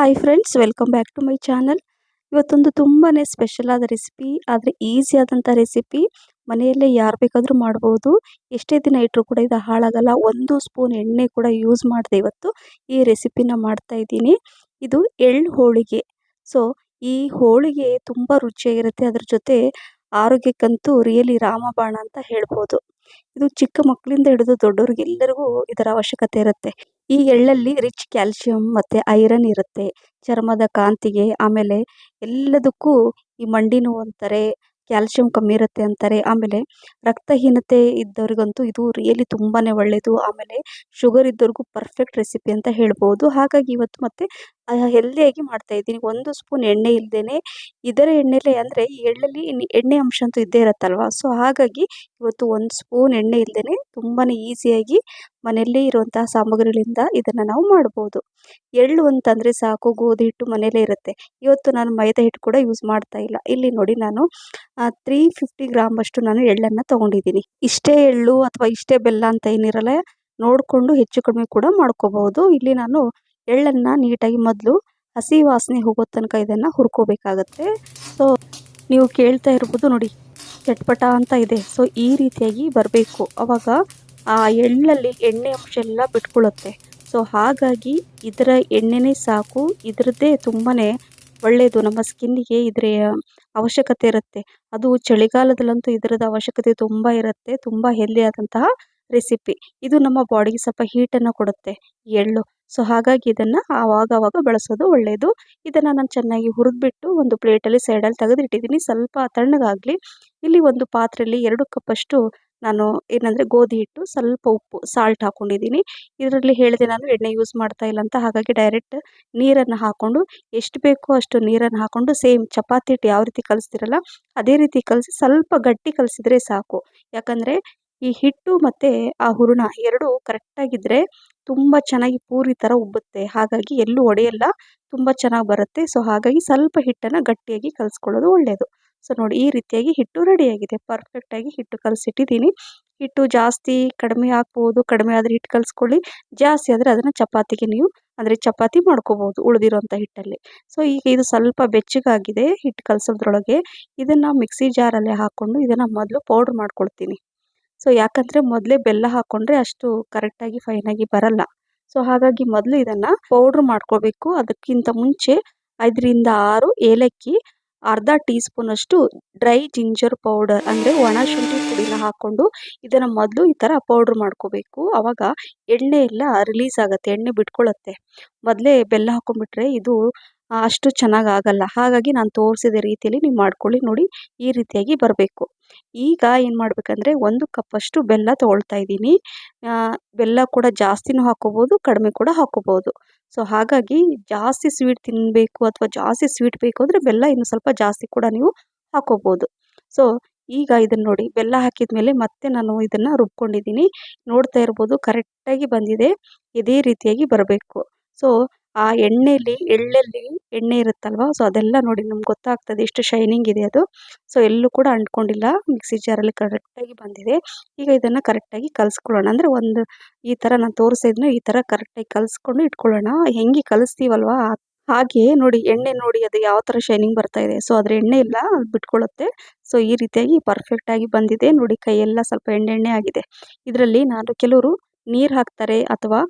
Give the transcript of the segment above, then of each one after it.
Hi friends welcome back to my channel ಇವತ್ತೊಂದು ತುಂಬಾ special ಆದ ರೆಸಿಪಿ ಆದರೆ ಈಸಿ ಆದಂಥ ರೆಸಿಪಿ ಮನೆಯಲ್ಲೇ ಯಾರು ಬೇಕಾದರೂ ಮಾಡ್ಬೋದು. ಎಷ್ಟೇ ದಿನ ಇಟ್ಟರು ಕೂಡ ಇದು ಹಾಳಾಗಲ್ಲ. ಒಂದು ಸ್ಪೂನ್ ಎಣ್ಣೆ ಕೂಡ ಯೂಸ್ ಮಾಡಿದೆ ಇವತ್ತು. ಈ ರೆಸಿಪಿನ ಮಾಡ್ತಾ ಇದ್ದೀನಿ. ಇದು ಎಳ್ಳು ಹೋಳಿಗೆ. ಸೊ ಈ ಹೋಳಿಗೆ ತುಂಬ ರುಚಿಯಾಗಿರುತ್ತೆ. ಅದ್ರ ಜೊತೆ ಆರೋಗ್ಯಕ್ಕಂತೂ ರಿಯಲಿ ರಾಮಬಾಣ ಅಂತ ಹೇಳ್ಬೋದು. ಇದು ಚಿಕ್ಕ ಮಕ್ಕಳಿಂದ ಹಿಡಿದು ದೊಡ್ಡವ್ರಿಗೆಲ್ಲರಿಗೂ ಇದರ ಅವಶ್ಯಕತೆ ಇರುತ್ತೆ. ಈ ಎಳ್ಳಲ್ಲಿ ರಿಚ್ ಕ್ಯಾಲ್ಶಿಯಂ ಮತ್ತು ಐರನ್ ಇರುತ್ತೆ. ಚರ್ಮದ ಕಾಂತಿಗೆ, ಆಮೇಲೆ ಎಲ್ಲದಕ್ಕೂ ಈ ಮಂಡಿ ನೋವು ಅಂತಾರೆ ಕ್ಯಾಲ್ಶಿಯಂ ಕಮ್ಮಿ ಇರುತ್ತೆ ಅಂತಾರೆ. ಆಮೇಲೆ ರಕ್ತಹೀನತೆ ಇದ್ದವ್ರಿಗಂತೂ ಇದು ರಿಯಲಿ ತುಂಬಾ ಒಳ್ಳೆಯದು ಆಮೇಲೆ ಶುಗರ್ ಇದ್ದವ್ರಿಗೂ ಪರ್ಫೆಕ್ಟ್ ರೆಸಿಪಿ ಅಂತ ಹೇಳ್ಬೋದು. ಹಾಗಾಗಿ ಇವತ್ತು ಮತ್ತೆ ಹೆಲ್ದಿಯಾಗಿ ಮಾಡ್ತಾ ಇದ್ದೀನಿ. ಒಂದು ಸ್ಪೂನ್ ಎಣ್ಣೆ ಇಲ್ದೇನೆ, ಇದರ ಎಣ್ಣೆಲೇ ಅಂದರೆ ಈ ಎಳ್ಳಲ್ಲಿ ಎಣ್ಣೆ ಅಂಶ ಅಂತೂ ಇದ್ದೇ ಇರುತ್ತಲ್ವ? ಸೊ ಹಾಗಾಗಿ ಇವತ್ತು ಒಂದು ಸ್ಪೂನ್ ಎಣ್ಣೆ ಇಲ್ಲದೇ ತುಂಬಾ ಈಸಿಯಾಗಿ ಮನೆಯಲ್ಲೇ ಇರುವಂತಹ ಸಾಮಗ್ರಿಗಳಿಂದ ಇದನ್ನು ನಾವು ಮಾಡ್ಬೋದು. ಎಳ್ಳು ಅಂತಂದರೆ ಸಾಕು, ಗೋಧಿ ಹಿಟ್ಟು ಮನೆಯಲ್ಲೇ ಇರುತ್ತೆ. ಇವತ್ತು ನಾನು ಮೈದಾ ಹಿಟ್ಟು ಕೂಡ ಯೂಸ್ ಮಾಡ್ತಾ ಇಲ್ಲ. ಇಲ್ಲಿ ನೋಡಿ ನಾನು ತ್ರೀ ಫಿಫ್ಟಿ ಗ್ರಾಮ್ ಅಷ್ಟು ನಾನು ಎಳ್ಳನ್ನು ತೊಗೊಂಡಿದ್ದೀನಿ. ಇಷ್ಟೇ ಎಳ್ಳು ಅಥವಾ ಇಷ್ಟೇ ಬೆಲ್ಲ ಅಂತ ಏನಿರಲ್ಲ, ನೋಡಿಕೊಂಡು ಹೆಚ್ಚು ಕಡಿಮೆ ಕೂಡ ಮಾಡ್ಕೋಬಹುದು. ಇಲ್ಲಿ ನಾನು ಎಳ್ಳನ್ನು ನೀಟಾಗಿ ಮೊದಲು ಹಸಿ ವಾಸನೆ ಹೋಗೋ ತನಕ ಇದನ್ನು ಹುರ್ಕೋಬೇಕಾಗತ್ತೆ. ಸೊ ನೀವು ಕೇಳ್ತಾ ಇರ್ಬೋದು ನೋಡಿ ಚಟ್ಪಟ ಅಂತ ಇದೆ. ಸೊ ಈ ರೀತಿಯಾಗಿ ಬರಬೇಕು. ಅವಾಗ ಆ ಎಳ್ಳಲ್ಲಿ ಎಣ್ಣೆ ಅಂಶ ಎಲ್ಲ ಬಿಟ್ಕೊಳ್ಳುತ್ತೆ ಸೊ ಹಾಗಾಗಿ ಇದರ ಎಣ್ಣೆನೇ ಸಾಕು. ಇದರದ್ದೇ ತುಂಬಾ ಒಳ್ಳೆಯದು ನಮ್ಮ ಸ್ಕಿನ್ನಿಗೆ ಇದರ ಅವಶ್ಯಕತೆ ಇರುತ್ತೆ. ಅದು ಚಳಿಗಾಲದಲ್ಲಂತೂ ಇದರದ ಅವಶ್ಯಕತೆ ತುಂಬ ಇರುತ್ತೆ. ತುಂಬ ಹೆಲ್ದಿ ಆದಂತಹ ರೆಸಿಪಿ. ಇದು ನಮ್ಮ ಬಾಡಿಗೆ ಸ್ವಲ್ಪ ಹೀಟನ್ನು ಕೊಡುತ್ತೆ, ಎಳ್ಳು. ಸೊ, ಹಾಗಾಗಿ ಇದನ್ನು ಆವಾಗವಾಗ ಆವಾಗ ಬಳಸೋದು ಒಳ್ಳೆಯದು ಇದನ್ನು ನಾನು ಚೆನ್ನಾಗಿ ಹುರಿದ್ಬಿಟ್ಟು ಒಂದು ಪ್ಲೇಟಲ್ಲಿ ಸೈಡಲ್ಲಿ ತೆಗೆದಿಟ್ಟಿದ್ದೀನಿ. ಸ್ವಲ್ಪ ತಣ್ಣಗಾಗಲಿ. ಇಲ್ಲಿ ಒಂದು ಪಾತ್ರೆಯಲ್ಲಿ ಎರಡು ಕಪ್ಪಷ್ಟು ನಾನು ಏನಂದರೆ ಗೋಧಿ ಹಿಟ್ಟು, ಸ್ವಲ್ಪ ಉಪ್ಪು ಸಾಲ್ಟ್ ಹಾಕ್ಕೊಂಡಿದ್ದೀನಿ ಇದರಲ್ಲಿ ಹೇಳಿದೆ ನಾನು ಎಣ್ಣೆ ಯೂಸ್ ಮಾಡ್ತಾ ಇಲ್ಲ ಅಂತ. ಹಾಗಾಗಿ ಡೈರೆಕ್ಟ್ ನೀರನ್ನು ಹಾಕ್ಕೊಂಡು ಎಷ್ಟು ಬೇಕೋ ಅಷ್ಟು ನೀರನ್ನು ಹಾಕ್ಕೊಂಡು ಸೇಮ್ ಚಪಾತಿ ಹಿಟ್ಟು ಯಾವ ರೀತಿ ಕಲಿಸ್ತಿರಲ್ಲ, ಅದೇ ರೀತಿ ಕಲಸಿ ಸ್ವಲ್ಪ ಗಟ್ಟಿ ಕಲಿಸಿದ್ರೆ ಸಾಕು. ಯಾಕಂದರೆ ಈ ಹಿಟ್ಟು ಮತ್ತು ಆ ಹೂರಣ ಎರಡು ಕರೆಕ್ಟಾಗಿದ್ದರೆ ತುಂಬ ಚೆನ್ನಾಗಿ ಪೂರಿ ಥರ ಉಬ್ಬುತ್ತೆ. ಹಾಗಾಗಿ ಎಲ್ಲೂ ಒಡೆಯಲ್ಲ, ತುಂಬ ಚೆನ್ನಾಗಿ ಬರುತ್ತೆ. ಸೊ ಹಾಗಾಗಿ ಸ್ವಲ್ಪ ಹಿಟ್ಟನ್ನು ಗಟ್ಟಿಯಾಗಿ ಕಲಸ್ಕೊಳ್ಳೋದು ಒಳ್ಳೆಯದು ಸೊ ನೋಡಿ ಈ ರೀತಿಯಾಗಿ ಹಿಟ್ಟು ರೆಡಿಯಾಗಿದೆ ಪರ್ಫೆಕ್ಟಾಗಿ ಹಿಟ್ಟು ಕಲಸಿಟ್ಟಿದ್ದೀನಿ. ಹಿಟ್ಟು ಜಾಸ್ತಿ ಕಡಿಮೆ ಹಾಕ್ಬೋದು ಕಡಿಮೆ ಆದರೆ ಹಿಟ್ಟು ಕಲಿಸ್ಕೊಳ್ಳಿ. ಜಾಸ್ತಿ ಆದರೆ ಅದನ್ನು ಚಪಾತಿಗೆ ನೀವು, ಅಂದರೆ ಚಪಾತಿ ಮಾಡ್ಕೋಬೋದು ಉಳಿದಿರೋಂಥ ಹಿಟ್ಟಲ್ಲಿ. ಸೊ ಈಗ ಇದು ಸ್ವಲ್ಪ ಬೆಚ್ಚಗಾಗಿದೆ, ಹಿಟ್ಟು ಕಲಸೋದ್ರೊಳಗೆ. ಇದನ್ನು ಮಿಕ್ಸಿ ಜಾರಲ್ಲೇ ಹಾಕ್ಕೊಂಡು ಇದನ್ನು ಮೊದಲು ಪೌಡ್ರ್ ಮಾಡ್ಕೊಳ್ತೀನಿ. ಸೊ ಯಾಕಂದರೆ ಮೊದಲೇ ಬೆಲ್ಲ ಹಾಕ್ಕೊಂಡ್ರೆ ಅಷ್ಟು ಕರೆಕ್ಟಾಗಿ ಫೈನಾಗಿ ಬರಲ್ಲ. ಸೊ ಹಾಗಾಗಿ ಮೊದಲು ಇದನ್ನು ಪೌಡ್ರ್ ಮಾಡ್ಕೋಬೇಕು. ಅದಕ್ಕಿಂತ ಮುಂಚೆ ಐದರಿಂದ ಆರು ಏಲಕ್ಕಿ, ಅರ್ಧ ಟೀ ಸ್ಪೂನಷ್ಟು ಡ್ರೈ ಜಿಂಜರ್ ಪೌಡರ್ ಅಂದರೆ ಒಣ ಶುಂಠಿ ಪುಡಿನ ಹಾಕ್ಕೊಂಡು ಇದನ್ನು ಮೊದಲು ಈ ಥರ ಪೌಡ್ರ್ ಮಾಡ್ಕೋಬೇಕು. ಆವಾಗ ಎಣ್ಣೆ ಎಲ್ಲ ರಿಲೀಸ್ ಆಗುತ್ತೆ, ಎಣ್ಣೆ ಬಿಟ್ಕೊಳ್ಳುತ್ತೆ ಮೊದಲೇ ಬೆಲ್ಲ ಹಾಕೊಂಡ್ಬಿಟ್ರೆ ಇದು ಅಷ್ಟು ಚೆನ್ನಾಗಿ ಆಗಲ್ಲ. ಹಾಗಾಗಿ ನಾನು ತೋರಿಸಿದ ರೀತಿಯಲ್ಲಿ ನೀವು ಮಾಡ್ಕೊಳ್ಳಿ ನೋಡಿ, ಈ ರೀತಿಯಾಗಿ ಬರಬೇಕು. ಈಗ ಏನು ಮಾಡಬೇಕಂದ್ರೆ ಒಂದು ಕಪ್ಪಷ್ಟು ಬೆಲ್ಲ ತೊಗೊಳ್ತಾ ಇದ್ದೀನಿ. ಬೆಲ್ಲ ಕೂಡ ಜಾಸ್ತಿನೂ ಹಾಕೋಬೋದು, ಕಡಿಮೆ ಕೂಡ ಹಾಕೋಬೋದು. ಸೊ ಹಾಗಾಗಿ ಜಾಸ್ತಿ ಸ್ವೀಟ್ ತಿನ್ನಬೇಕು ಅಥವಾ ಜಾಸ್ತಿ ಸ್ವೀಟ್ ಬೇಕು ಅಂದರೆ ಬೆಲ್ಲ ಇನ್ನು ಸ್ವಲ್ಪ ಜಾಸ್ತಿ ಕೂಡ ನೀವು ಹಾಕೋಬೋದು. ಸೊ ಈಗ ಇದನ್ನು ನೋಡಿ, ಬೆಲ್ಲ ಹಾಕಿದ ಮೇಲೆ ಮತ್ತೆ ನಾನು ಇದನ್ನು ರುಬ್ಕೊಂಡಿದ್ದೀನಿ. ನೋಡ್ತಾ ಇರ್ಬೋದು ಕರೆಕ್ಟಾಗಿ ಬಂದಿದೆ. ಇದೇ ರೀತಿಯಾಗಿ ಬರಬೇಕು. ಸೊ ಆ ಎಣ್ಣೆಲಿ, ಎಳ್ಳಲ್ಲಿ ಎಣ್ಣೆ ಇರುತ್ತಲ್ವ? ಸೊ ಅದೆಲ್ಲ ನೋಡಿ ನಮ್ಗೆ ಗೊತ್ತಾಗ್ತದೆ. ಎಷ್ಟು ಶೈನಿಂಗ್ ಇದೆ ಅದು. ಸೊ ಎಲ್ಲೂ ಕೂಡ ಅಂಟ್ಕೊಂಡಿಲ್ಲ. ಮಿಕ್ಸಿ ಜಾರಲ್ಲಿ ಕರೆಕ್ಟಾಗಿ ಬಂದಿದೆ. ಈಗ ಇದನ್ನು ಕರೆಕ್ಟಾಗಿ ಕಲಿಸ್ಕೊಳ್ಳೋಣ. ಅಂದರೆ ಒಂದು ಈ ಥರ ನಾನು ತೋರಿಸಿದ್ನು ಈ ಥರ ಕರೆಕ್ಟಾಗಿ ಕಲಿಸ್ಕೊಂಡು ಇಟ್ಕೊಳ್ಳೋಣ. ಹೆಂಗೆ ಕಲಿಸ್ತೀವಲ್ವ? ಹಾಗೆ ನೋಡಿ, ಎಣ್ಣೆ ನೋಡಿ ಅದು ಯಾವ ಥರ ಶೈನಿಂಗ್ ಬರ್ತಾ ಇದೆ. ಸೊ ಅದ್ರ ಎಣ್ಣೆ ಇಲ್ಲ ಬಿಟ್ಕೊಳ್ಳುತ್ತೆ. ಸೊ ಈ ರೀತಿಯಾಗಿ ಪರ್ಫೆಕ್ಟಾಗಿ ಬಂದಿದೆ. ನೋಡಿ, ಕೈಯೆಲ್ಲ ಸ್ವಲ್ಪ ಎಣ್ಣೆ ಎಣ್ಣೆ ಆಗಿದೆ. ಇದರಲ್ಲಿ ನಾನು ಕೆಲವರು ನೀರು ಹಾಕ್ತಾರೆ ಅಥವಾ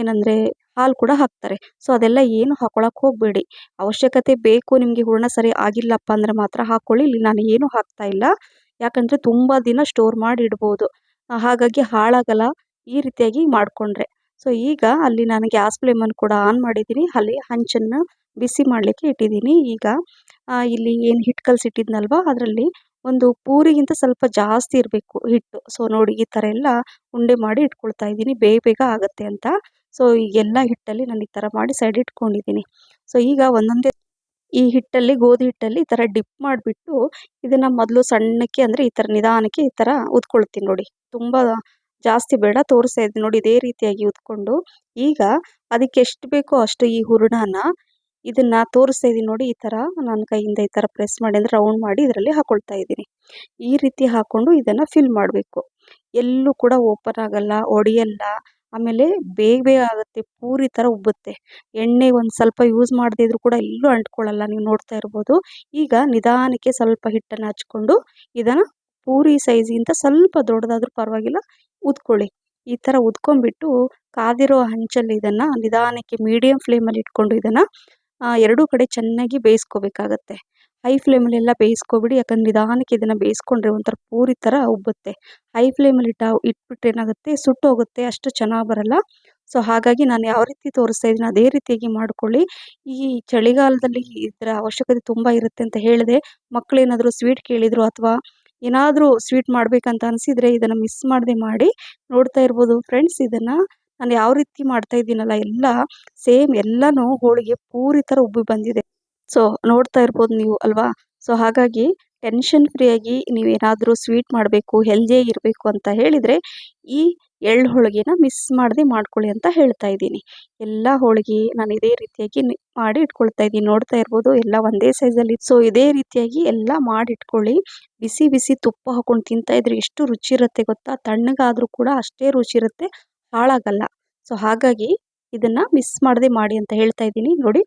ಏನಂದರೆ ಹಾಲು ಕೂಡ ಹಾಕ್ತಾರೆ. ಸೊ ಅದೆಲ್ಲ ಏನು ಹಾಕೊಳಕ್ಕೆ ಹೋಗಬೇಡಿ. ಅವಶ್ಯಕತೆ ಬೇಕು, ನಿಮಗೆ ಹೂರಣ ಸರಿ ಆಗಿಲ್ಲಪ್ಪ ಅಂದರೆ ಮಾತ್ರ ಹಾಕ್ಕೊಳ್ಳಿ ಇಲ್ಲಿ ನಾನು ಏನು ಹಾಕ್ತಾ ಇಲ್ಲ. ಯಾಕಂದರೆ ತುಂಬ ದಿನ ಸ್ಟೋರ್ ಮಾಡಿ ಇಡ್ಬೋದು ಹಾಗಾಗಿ ಹಾಳಾಗಲ್ಲ. ಈ ರೀತಿಯಾಗಿ ಮಾಡಿಕೊಂಡ್ರೆ. ಸೊ ಈಗ ಅಲ್ಲಿ ನಾನು ಗ್ಯಾಸ್ ಫ್ಲೇಮನ್ನು ಕೂಡ ಆನ್ ಮಾಡಿದ್ದೀನಿ. ಅಲ್ಲಿ ಹಂಚನ್ನು ಬಿಸಿ ಮಾಡಲಿಕ್ಕೆ ಇಟ್ಟಿದ್ದೀನಿ. ಈಗ ಇಲ್ಲಿ ಏನು ಹಿಟ್ಟು ಕಲಸಿಟ್ಟಿದ್ನಲ್ವ ಅದರಲ್ಲಿ ಒಂದು ಪೂರಿಗಿಂತ ಸ್ವಲ್ಪ ಜಾಸ್ತಿ ಇರಬೇಕು ಹಿಟ್ಟು. ಸೊ ನೋಡಿ ಈ ಥರ ಎಲ್ಲ ಉಂಡೆ ಮಾಡಿ ಇಟ್ಕೊಳ್ತಾ ಇದ್ದೀನಿ. ಬೇಗ ಬೇಗ ಆಗುತ್ತೆ ಅಂತ. ಸೊ ಈಗೆಲ್ಲ ಹಿಟ್ಟಲ್ಲಿ ನಾನು ಈ ಥರ ಮಾಡಿ ಸೈಡ್ ಇಟ್ಕೊಂಡಿದ್ದೀನಿ ಸೊ ಈಗ ಒಂದೊಂದೇ ಈ ಹಿಟ್ಟಲ್ಲಿ, ಗೋಧಿ ಹಿಟ್ಟಲ್ಲಿ ಈ ಥರ ಡಿಪ್ ಮಾಡಿಬಿಟ್ಟು ಇದನ್ನು ಮೊದಲು ಸಣ್ಣಕ್ಕೆ ಅಂದರೆ ಈ ಥರ ನಿಧಾನಕ್ಕೆ ಈ ಥರ ಉದ್ಕೊಳ್ತೀನಿ ನೋಡಿ. ತುಂಬ ಜಾಸ್ತಿ ಬೇಡ, ತೋರಿಸ್ತಾ ಇದ್ದೀನಿ ನೋಡಿ ಇದೇ ರೀತಿಯಾಗಿ ಉದ್ಕೊಂಡು. ಈಗ ಅದಕ್ಕೆ ಎಷ್ಟು ಬೇಕೋ ಅಷ್ಟು ಈ ಹೂರಣನ ಇದನ್ನು ತೋರಿಸ್ತಾ ಇದ್ದೀನಿ ನೋಡಿ ಈ ಥರ ನನ್ನ ಕೈಯಿಂದ ಈ ಥರ ಪ್ರೆಸ್ ಮಾಡಿ ಅಂದರೆ ರೌಂಡ್ ಮಾಡಿ ಇದರಲ್ಲಿ ಹಾಕೊಳ್ತಾ ಇದ್ದೀನಿ. ಈ ರೀತಿ ಹಾಕ್ಕೊಂಡು ಇದನ್ನು ಫಿಲ್ ಮಾಡಬೇಕು. ಎಲ್ಲೂ ಕೂಡ ಓಪನ್ ಆಗಲ್ಲ, ಒಡೆಯಲ್ಲ. ಆಮೇಲೆ ಬೇಗ ಬೇಗ ಆಗುತ್ತೆ, ಪೂರಿ ಥರ ಉಬ್ಬುತ್ತೆ. ಎಣ್ಣೆ ಒಂದು ಸ್ವಲ್ಪ ಯೂಸ್ ಮಾಡದೇ ಇದ್ರೂ ಕೂಡ ಎಲ್ಲೂ ಅಂಟ್ಕೊಳ್ಳಲ್ಲ, ನೀವು ನೋಡ್ತಾ ಇರ್ಬೋದು. ಈಗ ನಿಧಾನಕ್ಕೆ ಸ್ವಲ್ಪ ಹಿಟ್ಟನ್ನು ಹಚ್ಕೊಂಡು ಇದನ್ನು ಪೂರಿ ಸೈಜಿಗಿಂತ ಸ್ವಲ್ಪ ದೊಡ್ಡದಾದ್ರೂ ಪರವಾಗಿಲ್ಲ, ಉದ್ಕೊಳ್ಳಿ. ಈ ಥರ ಉದ್ಕೊಂಡ್ಬಿಟ್ಟು ಕಾದಿರೋ ಹಂಚಲ್ಲಿ ಇದನ್ನು ನಿಧಾನಕ್ಕೆ ಮೀಡಿಯಮ್ ಫ್ಲೇಮಲ್ಲಿ ಇಟ್ಕೊಂಡು ಇದನ್ನು ಎರಡೂ ಕಡೆ ಚೆನ್ನಾಗಿ ಬೇಯಿಸ್ಕೋಬೇಕಾಗತ್ತೆ. ಹೈ ಫ್ಲೇಮಲ್ಲೆಲ್ಲ ಬೇಯಿಸ್ಕೊಬಿಡಿ, ಯಾಕಂದ್ರೆ ನಿಧಾನಕ್ಕೆ ಇದನ್ನು ಬೇಯಿಸ್ಕೊಂಡ್ರೆ ಒಂಥರ ಪೂರಿ ಥರ ಉಬ್ಬುತ್ತೆ. ಹೈ ಫ್ಲೇಮಲ್ಲಿ ಇಟ್ಟ ಇಟ್ಬಿಟ್ರೆ ಏನಾಗುತ್ತೆ, ಸುಟ್ಟೋಗುತ್ತೆ, ಅಷ್ಟು ಚೆನ್ನಾಗಿ ಬರಲ್ಲ. ಸೊ, ಹಾಗಾಗಿ ನಾನು ಯಾವ ರೀತಿ ತೋರಿಸ್ತಾ ಇದ್ದೀನಿ, ಅದೇ ರೀತಿಯಾಗಿ ಮಾಡ್ಕೊಳ್ಳಿ. ಈ ಚಳಿಗಾಲದಲ್ಲಿ ಇದರ ಅವಶ್ಯಕತೆ ತುಂಬ ಇರುತ್ತೆ ಅಂತ ಹೇಳಿದೆ. ಮಕ್ಕಳೇನಾದರೂ ಸ್ವೀಟ್ ಕೇಳಿದರು ಅಥವಾ ಏನಾದರೂ ಸ್ವೀಟ್ ಮಾಡಬೇಕಂತ ಅನಿಸಿದರೆ ಇದನ್ನು ಮಿಸ್ ಮಾಡದೆ ಮಾಡಿ ನೋಡ್ತಾ ಇರ್ಬೋದು. ಫ್ರೆಂಡ್ಸ್, ಇದನ್ನು ನಾನು ಯಾವ ರೀತಿ ಮಾಡ್ತಾ ಇದ್ದೀನಲ್ಲ, ಎಲ್ಲ ಸೇಮ್ ಎಲ್ಲನೂ ಹೋಳಿಗೆ ಪೂರಿ ಥರ ಉಬ್ಬಿ ಬಂದಿದೆ. ಸೊ ನೋಡ್ತಾ ಇರ್ಬೋದು ನೀವು ಅಲ್ವಾ? ಸೊ ಹಾಗಾಗಿ ಟೆನ್ಷನ್ ಫ್ರೀ ಆಗಿ ನೀವೇನಾದರೂ ಸ್ವೀಟ್ ಮಾಡಬೇಕು ಹೆಲ್ದಿಯಾಗಿ ಇರಬೇಕು ಅಂತ ಹೇಳಿದರೆ ಈ ಎಳ್ಳು ಹೋಳಿಗೆನ ಮಿಸ್ ಮಾಡದೆ ಮಾಡ್ಕೊಳ್ಳಿ ಅಂತ ಹೇಳ್ತಾ ಇದ್ದೀನಿ. ಎಲ್ಲ ಹೋಳಿಗೆ ನಾನು ಇದೇ ರೀತಿಯಾಗಿ ಮಾಡಿ ಇಟ್ಕೊಳ್ತಾ ಇದ್ದೀನಿ. ನೋಡ್ತಾ ಇರ್ಬೋದು ಎಲ್ಲ ಒಂದೇ ಸೈಜಲ್ಲಿ ಸೊ ಇದೇ ರೀತಿಯಾಗಿ ಎಲ್ಲ ಮಾಡಿ ಇಟ್ಕೊಳ್ಳಿ. ಬಿಸಿ ಬಿಸಿ ತುಪ್ಪ ಹಾಕೊಂಡು ತಿಂತಾ ಇದ್ರೆ ಎಷ್ಟು ರುಚಿ ಇರುತ್ತೆ ಗೊತ್ತಾ? ತಣ್ಣಗಾದರೂ ಕೂಡ ಅಷ್ಟೇ ರುಚಿ ಇರುತ್ತೆ, ಹಾಳಾಗಲ್ಲ. ಸೊ ಹಾಗಾಗಿ ಇದನ್ನು ಮಿಸ್ ಮಾಡದೆ ಮಾಡಿ ಅಂತ ಹೇಳ್ತಾ ಇದ್ದೀನಿ. ನೋಡಿ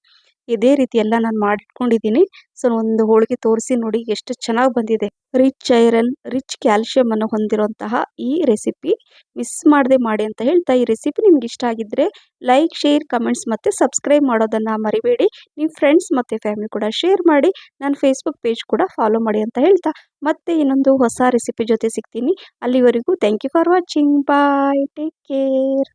ಇದೇ ರೀತಿ ಎಲ್ಲ ನಾನು ಮಾಡಿಟ್ಕೊಂಡಿದ್ದೀನಿ. ಸೊ, ಒಂದು ಹೋಳಿಗೆ ತೋರಿಸಿ ನೋಡಿ ಎಷ್ಟು ಚೆನ್ನಾಗಿ ಬಂದಿದೆ. ರಿಚ್ ಐರನ್, ರಿಚ್ ಕ್ಯಾಲ್ಶಿಯಂ ಅನ್ನು ಹೊಂದಿರುವಂತಹ ಈ ರೆಸಿಪಿ. ಮಿಸ್ ಮಾಡದೆ ಮಾಡಿ ಅಂತ ಹೇಳ್ತಾ ಈ ರೆಸಿಪಿ ನಿಮ್ಗೆ ಇಷ್ಟ ಆಗಿದ್ದರೆ ಲೈಕ್, ಶೇರ್, ಕಮೆಂಟ್ಸ್ ಮತ್ತು ಸಬ್ಸ್ಕ್ರೈಬ್ ಮಾಡೋದನ್ನು ಮರಿಬೇಡಿ. ನಿಮ್ಮ ಫ್ರೆಂಡ್ಸ್ ಮತ್ತು ಫ್ಯಾಮಿಲಿ ಕೂಡ ಶೇರ್ ಮಾಡಿ. ನನ್ನ ಫೇಸ್ಬುಕ್ ಪೇಜ್ ಕೂಡ ಫಾಲೋ ಮಾಡಿ ಅಂತ ಹೇಳ್ತಾ. ಮತ್ತೆ ಇನ್ನೊಂದು ಹೊಸ ರೆಸಿಪಿ ಜೊತೆ ಸಿಗ್ತೀನಿ. ಅಲ್ಲಿವರೆಗೂ thank you for watching bye take care